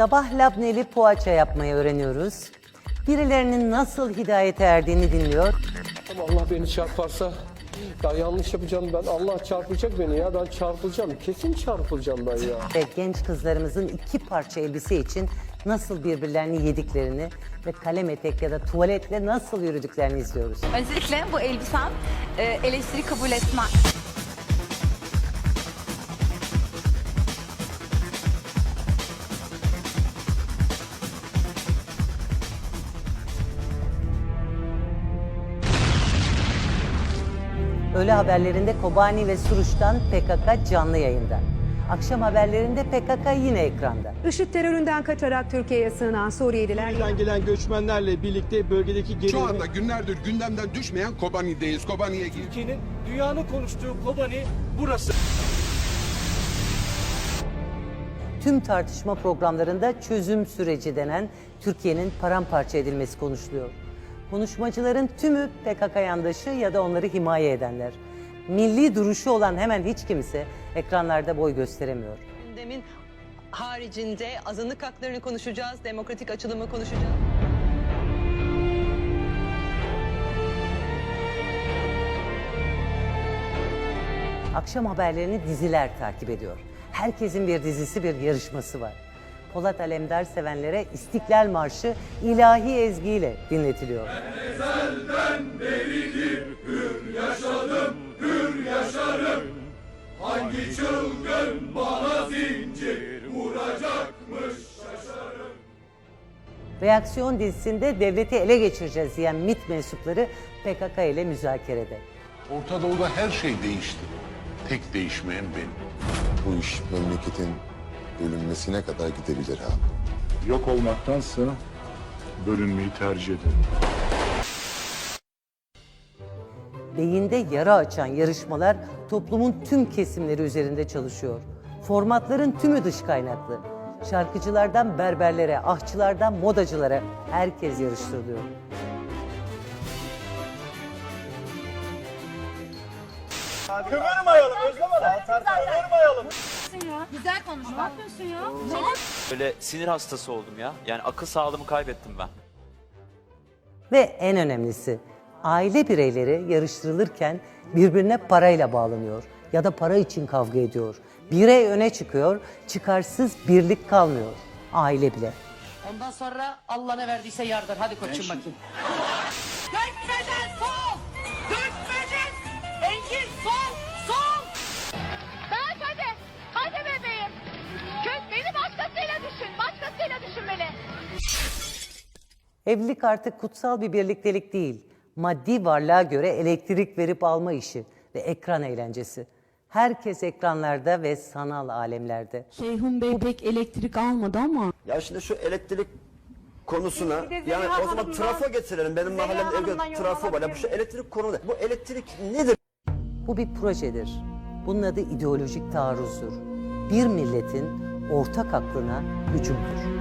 Sabah labneli poğaça yapmayı öğreniyoruz. Birilerinin nasıl hidayete erdiğini dinliyor. Ama Allah beni çarparsa ben yanlış yapacağım ben. Allah çarpacak beni ya. Ben çarpılacağım. Kesin çarpılacağım ben ya. Ve genç kızlarımızın iki parça elbise için nasıl birbirlerini yediklerini ve kalem etek ya da tuvaletle nasıl yürüdüklerini izliyoruz. Öncelikle bu elbisem e, eleştiri kabul etme. Öğle haberlerinde Kobani ve Suruç'tan PKK canlı yayında. Akşam haberlerinde PKK yine ekranda. IŞİD teröründen kaçarak Türkiye'ye sığınan Suriyeliler Suriye'den gelen göçmenlerle birlikte bölgedeki Şu gerilimi anda günlerdir gündemden düşmeyen Kobani'deyiz. Kobani'ye gir. Türkiye'nin dünyanın konuştuğu Kobani burası. Tüm tartışma programlarında çözüm süreci denen Türkiye'nin paramparça edilmesi konuşuluyor. Konuşmacıların tümü PKK yandaşı ya da onları himaye edenler. Milli duruşu olan hemen hiç kimse ekranlarda boy gösteremiyor. Gündemin haricinde azınlık haklarını konuşacağız, demokratik açılımı konuşacağız. Akşam haberlerini diziler takip ediyor. Herkesin bir dizisi, bir yarışması var. Polat Alemdar sevenlere İstiklal Marşı ilahi ezgiyle dinletiliyor. Reaksiyon dizisinde devleti ele geçireceğiz diyen MİT mensupları PKK ile müzakerede. Orta Doğu'da her şey değişti. Tek değişmeyen benim. Bu iş memleketin bölünmesine kadar gidebilir abi. Yok olmaktansa bölünmeyi tercih ederim. Beyinde yara açan yarışmalar toplumun tüm kesimleri üzerinde çalışıyor. Formatların tümü dış kaynaklı. Şarkıcılardan berberlere, ahçılardan modacılara herkes yarıştırılıyor. Böyle sinir hastası oldum ya. Yani akıl sağlığımı kaybettim ben. Ve en önemlisi aile bireyleri yarıştırılırken birbirine parayla bağlanıyor ya da para için kavga ediyor. Birey öne çıkıyor, çıkarsız birlik kalmıyor. Aile bile. Ondan sonra Allah ne verdiyse yardır. Hadi koçum bakayım. Evlilik artık kutsal bir birliktelik değil. Maddi varlığa göre elektrik verip alma işi ve ekran eğlencesi. Herkes ekranlarda ve sanal alemlerde. Ceyhun Bey pek elektrik almadı ama Ya şimdi şu elektrik konusuna yani o zaman trafo getirelim. Benim mahallemde evde trafo var. Ya bu şu elektrik konu Bu elektrik nedir? Bu bir projedir. Bunun adı ideolojik taarruzdur. Bir milletin ortak aklına hücumdur.